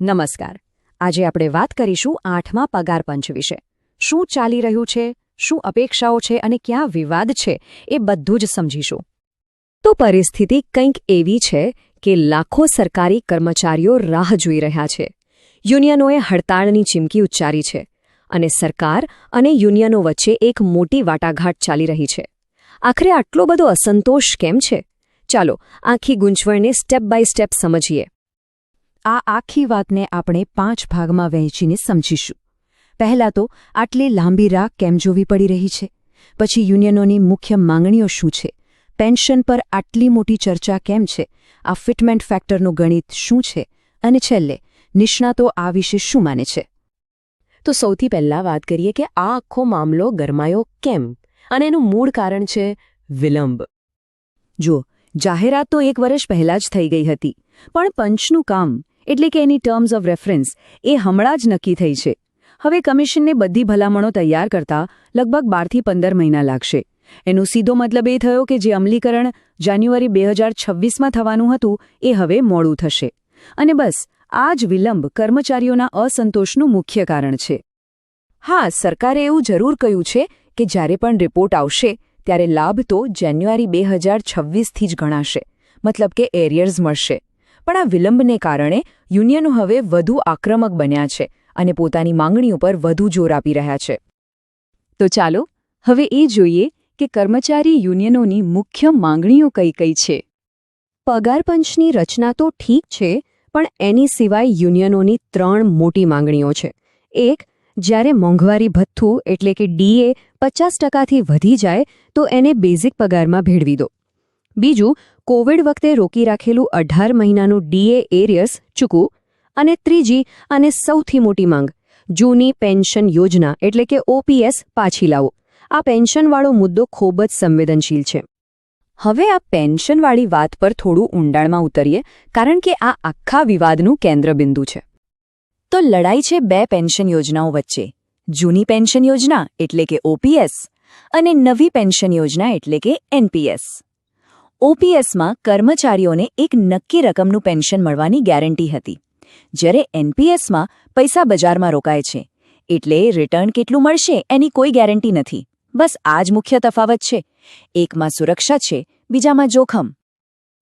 નમસ્કાર. આજે આપણે વાત કરીશું આઠમા પગાર પંચ વિશે. શું ચાલી રહ્યું છે? શું અપેક્ષાઓ છે અને ક્યાં વિવાદ છે એ બધું જ સમજીશું. તો પરિસ્થિતિ કંઈક એવી છે કે લાખો સરકારી કર્મચારીઓ રાહ જોઈ રહ્યા છે. યુનિયનોએ હડતાળની ચીમકી ઉચ્ચારી છે અને સરકાર અને યુનિયનો વચ્ચે એક મોટી વાટાઘાટ ચાલી રહી છે. આખરે આટલો બધો અસંતોષ કેમ છે? ચાલો આખી ગૂંચવણને સ્ટેપ બાય સ્ટેપ સમજીએ. આ આખી વાતને આપણે પાંચ ભાગમાં વહેંચીને સમજીશું. પહેલા તો આટલી લાંબી રાહ કેમ જોવી પડી રહી છે? પછી યુનિયનોની મુખ્ય માંગણીઓ શું છે? પેન્શન પર આટલી મોટી ચર્ચા કેમ છે? આ ફિટમેન્ટ ફેક્ટરનું ગણિત શું છે? અને છેલ્લે નિષ્ણાતો આ વિશે શું માને છે? તો સૌથી પહેલા વાત કરીએ કે આ આખો મામલો ગરમાયો કેમ? અને એનું મૂળ કારણ છે વિલંબ. જો જાહેરાત તો એક વર્ષ પહેલા જ થઈ ગઈ હતી, પણ પંચનું કામ એટલે કે એની ટર્મ્સ ઓફ રેફરન્સ એ હમણાં જ નક્કી થઈ છે. હવે કમિશનને બધી ભલામણો તૈયાર કરતા લગભગ બારથી પંદર મહિના લાગશે. એનો સીધો મતલબ એ થયો કે જે અમલીકરણ જાન્યુઆરી બે હજાર છવ્વીસમાં થવાનું હતું, એ હવે મોડું થશે. અને બસ, આ જ વિલંબ કર્મચારીઓના અસંતોષનું મુખ્ય કારણ છે. હા, સરકારે એવું જરૂર કહ્યું છે કે જ્યારે પણ રિપોર્ટ આવશે, ત્યારે લાભ તો જાન્યુઆરી બે હજાર છવ્વીસથી જ ગણાશે. મતલબ કે એરિયર્સ મળશે. પણ આ વિલંબને કારણે યુનિયનો હવે વધુ આક્રમક બન્યા છે અને પોતાની માંગણીઓ પર વધુ જોર આપી રહ્યા છે. તો ચાલો, હવે એ જોઈએ કે કર્મચારી યુનિયનોની મુખ્ય માંગણીઓ કઈ કઈ છે. પગાર પંચની રચના તો ઠીક છે, પણ એની સિવાય યુનિયનોની ત્રણ મોટી માંગણીઓ છે. એક, જ્યારે મોંઘવારી ભથ્થું એટલે કે ડીએ પચાસ ટકાથી વધી જાય, તો એને બેઝિક પગારમાં ભેળવી દો. બીજું, કોવિડ વખતે રોકી રાખેલું અઢાર મહિનાનું ડીએ એરિયસ ચૂકવું. અને ત્રીજી અને સૌથી મોટી માંગ, જૂની પેન્શન યોજના એટલે કે ઓપીએસ પાછી લાવો. આ પેન્શનવાળો મુદ્દો ખૂબ જ સંવેદનશીલ છે. હવે આ પેન્શનવાળી વાત પર થોડું ઊંડાણમાં ઉતરીએ, કારણ કે આ આખા વિવાદનું કેન્દ્રબિંદુ છે. તો લડાઈ છે બે પેન્શન યોજનાઓ વચ્ચે. જૂની પેન્શન યોજના એટલે કે ઓપીએસ અને નવી પેન્શન યોજના એટલે કે એનપીએસ. ઓપીએસમાં કર્મચારીઓને એક નક્કી રકમનું પેન્શન મળવાની ગેરંટી હતી. જ્યારે એનપીએસમાં પૈસા બજારમાં રોકાય છે, એટલે રિટર્ન કેટલું મળશે એની કોઈ ગેરંટી નથી. બસ આ જ મુખ્ય તફાવત છે. એકમાં સુરક્ષા છે, બીજામાં જોખમ.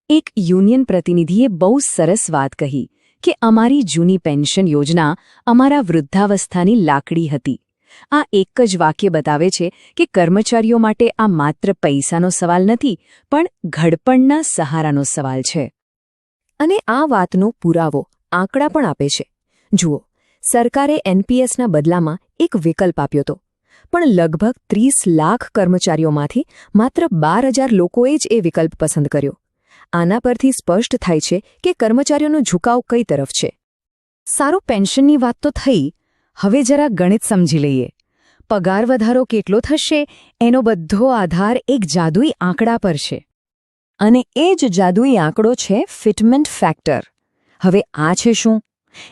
એક યુનિયન પ્રતિનિધિએ બહુ સરસ વાત કહી કે અમારી જૂની પેન્શન યોજના અમારા વૃદ્ધાવસ્થાની લાકડી હતી. આ એક જ વાક્ય બતાવે છે કે કર્મચારીઓ માટે આ માત્ર પૈસાનો સવાલ નથી, પણ ઘડપણના સહારાનો સવાલ છે. અને આ વાતનો પુરાવો આંકડા પણ આપે છે. જુઓ, સરકારે એનપીએસના બદલામાં એક વિકલ્પ આપ્યો હતો, પણ લગભગ ત્રીસ લાખ કર્મચારીઓમાંથી માત્ર બાર હજાર લોકોએ જ એ વિકલ્પ પસંદ કર્યો. આના પરથી સ્પષ્ટ થાય છે કે કર્મચારીઓનો ઝુકાવ કઈ તરફ છે. સારું, પેન્શનની વાત તો થઈ હવે જરા ગણિત સમજી લઈએ. પગાર વધારો કેટલો થશે એનો બધો આધાર એક જાદુઈ આંકડા પર છે. અને એ જ જાદુઈ આંકડો છે ફિટમેન્ટ ફેક્ટર. હવે આ છે શું?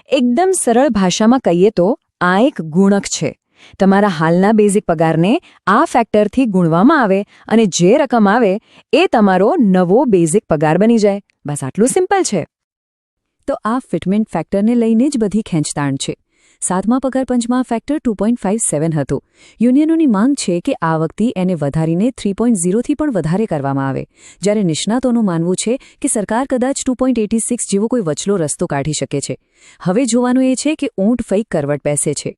એકદમ સરળ ભાષામાં કહીએ તો આ એક ગુણક છે. તમારા હાલના બેઝિક પગારને આ ફેક્ટરથી ગુણવામાં આવે અને જે રકમ આવે એ તમારો નવો બેઝિક પગાર બની જાય. બસ આટલું સિમ્પલ છે. તો આ ફિટમેન્ટ ફેક્ટરને લઈને જ બધી ખેંચતાણ છે. સાતમા પગારપંચમાં factor two point five seven હતું. યુનિયનોની માંગ છે કે આ વખતે એને વધારીને થ્રી પોઈન્ટ ઝીરોથી પણ વધારે કરવામાં આવે. જ્યારે નિષ્ણાતોનું માનવું છે કે સરકાર કદાચ ટુ પોઈન્ટ એટી સિક્સ જેવો કોઈ વચલો રસ્તો કાઢી શકે છે. હવે જોવાનું એ છે કે ઊંટ ફૈક કરવટ બેસે છે.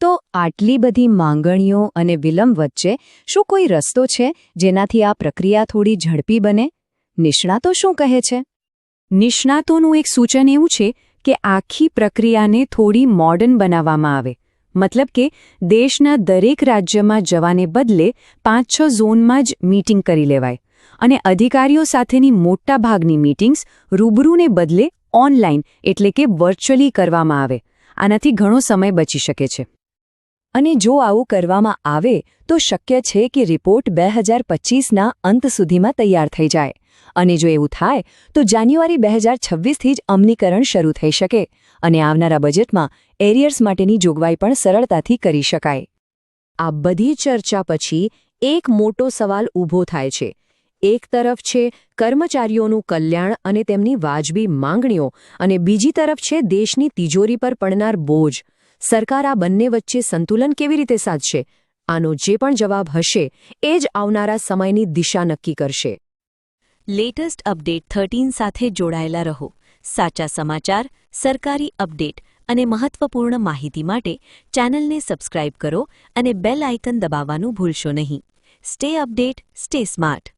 તો આટલી બધી માંગણીઓ અને વિલંબ વચ્ચે શું કોઈ રસ્તો છે જેનાથી આ પ્રક્રિયા થોડી ઝડપી બને? નિષ્ણાતો શું કહે છે? નિષ્ણાતોનું એક સૂચન એવું છે કે આખી પ્રક્રિયાને થોડી મોડર્ન બનાવવામાં આવે. મતલબ કે દેશના દરેક રાજ્યમાં જવાને બદલે પાંચ છ ઝોનમાં જ મીટિંગ કરી લેવાય. અને અધિકારીઓ સાથેની મોટાભાગની મીટિંગ્સ રૂબરૂને બદલે ઓનલાઈન એટલે કે વર્ચ્યુઅલી કરવામાં આવે. આનાથી ઘણો સમય બચી શકે છે. અને જો આવું કરવામાં આવે, તો શક્ય છે કે રિપોર્ટ બે હજાર પચીસના અંત સુધીમાં તૈયાર થઈ જાય. અને જો એવું થાય, તો જાન્યુઆરી બે હજાર છવ્વીસથી જ અમલીકરણ શરૂ થઈ શકે અને આવનારા બજેટમાં એરિયર્સ માટેની જોગવાઈ પણ સરળતાથી કરી શકાય. આ બધી ચર્ચા પછી એક મોટો સવાલ ઊભો થાય છે. એક તરફ છે કર્મચારીઓનું કલ્યાણ અને તેમની વાજબી માંગણીઓ અને બીજી તરફ છે દેશની તિજોરી પર પડનાર બોજ. સરકાર આ બંને વચ્ચે સંતુલન કેવી રીતે સાધશે? આનો જે પણ જવાબ હશે એ જ આવનારા સમયની દિશા નક્કી કરશે. લેટેસ્ટ અપડેટ થર્ટીન સાથે જોડાયેલા રહો. સાચા સમાચાર, સરકારી અપડેટ અને મહત્વપૂર્ણ માહિતી માટે ચેનલને સબસ્ક્રાઇબ કરો અને બેલ આઇકન દબાવવાનું ભૂલશો નહીં. Stay update, stay smart.